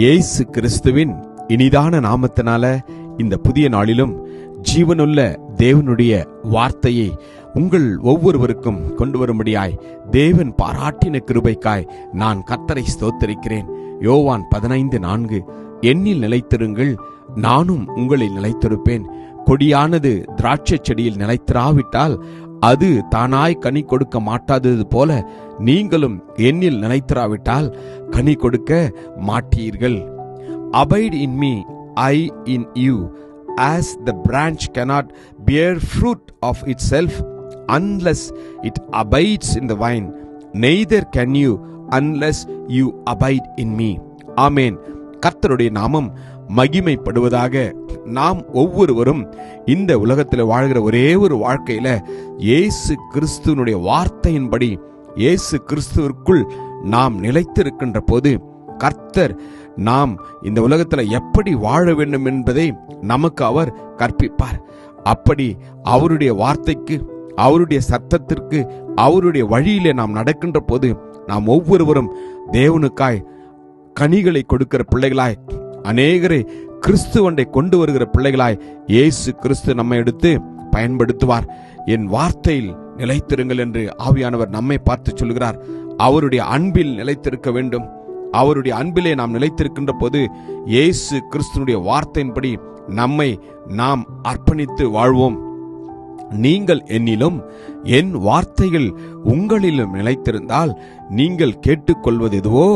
இயேசு கிறிஸ்துவின் இனிதான நாமத்தினால இந்த புதிய நாளிலும் ஜீவனுள்ள தேவனுடைய வார்த்தையை உங்கள் ஒவ்வொருவருக்கும் கொண்டு வரும்படியாய் தேவன் பாராட்டின கிருபைக்காய் நான் கத்தரை ஸ்தோத்தரிக்கிறேன். யோவான் பதினைந்து நான்கு. எண்ணில் நிலைத்திருங்கள் நானும் உங்களில் நிலைத்திருப்பேன். கொடியானது திராட்சை செடியில் நிலைத்திராவிட்டால் அது தானாய் கனி கொடுக்க மாட்டாதது போல நீங்களும் என்னில் நினைத்திராவிட்டால் கனி கொடுக்க மாட்டீர்கள் abide in me I in you as the branch cannot bear fruit of itself unless it abides in the vine neither can you unless you abide in me amen கர்த்தருடைய நாமம் மகிமைப்படுவதாக நாம் ஒவ்வொருவரும் இந்த உலகத்தில் வாழ்கிற ஒரே ஒரு வாழ்க்கையில இயேசு கிறிஸ்துவனுடைய வார்த்தையின்படி இயேசு கிறிஸ்துவிற்குள் நாம் நிலைத்திருக்கின்ற போது கர்த்தர் நாம் இந்த உலகத்தில் எப்படி வாழ வேண்டும் என்பதை நமக்கு அவர் கற்பிப்பார். அப்படி அவருடைய வார்த்தைக்கு அவருடைய சத்தத்திற்கு அவருடைய வழியிலே நாம் நடக்கின்ற போது நாம் ஒவ்வொருவரும் தேவனுக்காய் கனிகளை கொடுக்கிற பிள்ளைகளாய் அநேகரை கிறிஸ்துவண்டை கொண்டு வருகிற பிள்ளைகளாய் இயேசு கிறிஸ்து நம்மை எடுத்து பயன்படுத்துவார். என் வார்த்தையில் நிலைத்திருங்கள் என்று ஆவியானவர் நம்மை பார்த்து சொல்கிறார். அவருடைய அன்பில் நிலைத்திருக்க வேண்டும். அவருடைய அன்பிலே நாம் நிலைத்திருக்கின்ற போது இயேசு கிறிஸ்துனுடைய வார்த்தையின்படி நம்மை நாம் அர்ப்பணித்து வாழ்வோம். நீங்கள் என்னிலும் என் வார்த்தைகள் உங்களிலும் நிலைத்திருந்தால் நீங்கள் கேட்டுக்கொள்வது எதுவோ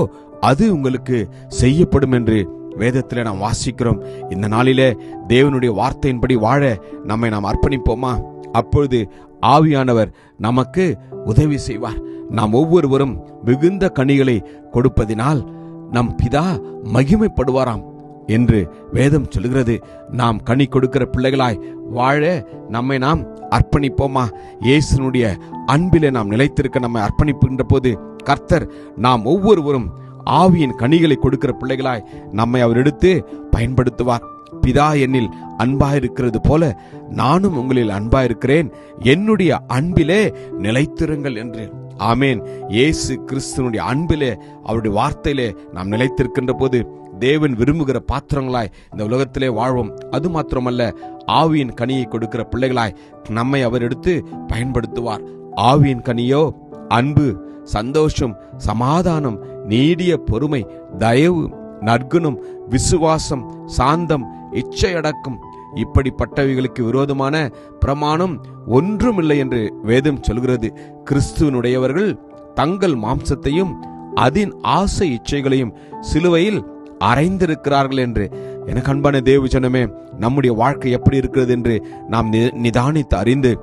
அது உங்களுக்கு செய்யப்படும் என்று வேதத்தில் நாம் வாசிக்கிறோம். இந்த நாளிலே தேவனுடைய வார்த்தையின்படி வாழ நம்மை நாம் அர்ப்பணிப்போமா? அப்பொழுது ஆவியானவர் நமக்கு உதவி செய்வார். நாம் ஒவ்வொருவரும் மிகுந்த கனிகளை கொடுப்பதினால் நம் பிதா மகிமைப்படுவாராம் என்று வேதம் சொல்கிறது நாம் கனி கொடுக்கிற பிள்ளைகளாய் வாழ நம்மை நாம் அர்ப்பணிப்போமா? இயேசுனுடைய அன்பிலே நாம் நிலைத்திருக்க நம்மை அர்ப்பணிப்புகின்ற போது கர்த்தர் நாம் ஒவ்வொருவரும் ஆவியின் கனிகளை கொடுக்கிற பிள்ளைகளாய் நம்மை அவர் எடுத்து பயன்படுத்துவார். பிதா என்னில் அன்பாயிருக்கிறது போல நானும் உங்களில் அன்பாயிருக்கிறேன் என்னுடைய அன்பிலே நிலைத்திருங்கள் என்று ஆமேன். இயேசு கிறிஸ்துவனுடைய அன்பிலே அவருடைய வார்த்தையிலே நாம் நிலைத்திருக்கின்ற போது தேவன் விரும்புகிற பாத்திரங்களாய் இந்த உலகத்திலே வாழ்வோம். அது மாத்திரமல்ல ஆவியின் கனியை கொடுக்கிற பிள்ளைகளாய் நம்மை அவர் எடுத்து பயன்படுத்துவார். ஆவியின் கனியோ அன்பு சந்தோஷம் சமாதானம் நீடிய பொறுமை தயவு நற்குணம் விசுவாசம் சாந்தம் இச்சையடக்கம் இப்படிப்பட்டவைகளுக்கு விரோதமான பிரமாணம் ஒன்றுமில்லை என்று வேதம் சொல்கிறது. கிறிஸ்துவனுடையவர்கள் தங்கள் மாம்சத்தையும் அதன் ஆசை இச்சைகளையும் சிலுவையில் அறைந்திருக்கிறார்கள் என்று. எனக்கு அன்பான தேவ ஜனமே நம்முடைய வாழ்க்கை எப்படி இருக்கிறது என்று நாம் நி- நிதானித்து அறிந்து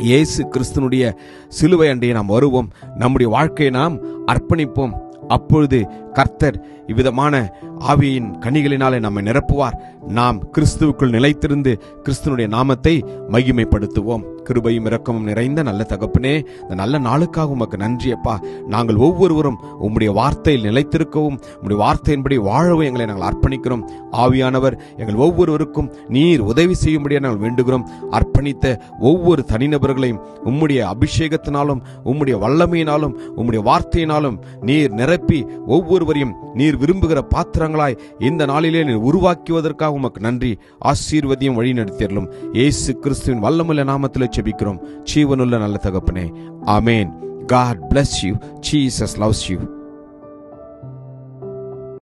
இயேசு கிறிஸ்துனுடைய சிலுவை அன்றைய நாம் வருவோம். நம்முடைய வாழ்க்கையை நாம் அர்ப்பணிப்போம். அப்பொழுது கர்த்தர் இவ்விதமான ஆவியின் கனிகளினாலே நம்மை நிரப்புவார். நாம் கிறிஸ்துவுக்குள் நிலைத்திருந்து கிறிஸ்துனுடைய நாமத்தை மகிமைப்படுத்துவோம். கிருபையும் இரக்கமும் நிறைந்த நல்ல தகப்பனே இந்த நல்ல நாளுக்காக உமக்கு நன்றி அப்பா. நாங்கள் ஒவ்வொருவரும் உம்முடைய வார்த்தையில் நிலைத்திருக்கவும் உம்முடைய வார்த்தையின்படி வாழவும் எங்களை நாங்கள் அர்ப்பணிக்கிறோம். ஆவியானவர் எங்கள் ஒவ்வொருவருக்கும் நீர் உதவி செய்யும்படியாக நாங்கள் வேண்டுகிறோம். அர்ப்பணித்த ஒவ்வொரு தனிநபர்களையும் உம்முடைய அபிஷேகத்தினாலும் உம்முடைய வல்லமையினாலும் உம்முடைய வார்த்தையினாலும் நீர் நிரப்பி ஒவ்வொருவரையும் நீர் விரும்புகிற பாத்திரங்களாய் இந்த நாளிலே நீர் உருவாக்குவதற்காக உமக்கு நன்றி. ஆசீர்வதியும் வழி நடத்தியர்களும் இயேசு கிறிஸ்துவின் வல்லமுள்ள நாமத்தில் ஜெபிக்கிறோம் ஜீவனுள்ள நல்ல தகப்பனே amen god bless you Jesus loves you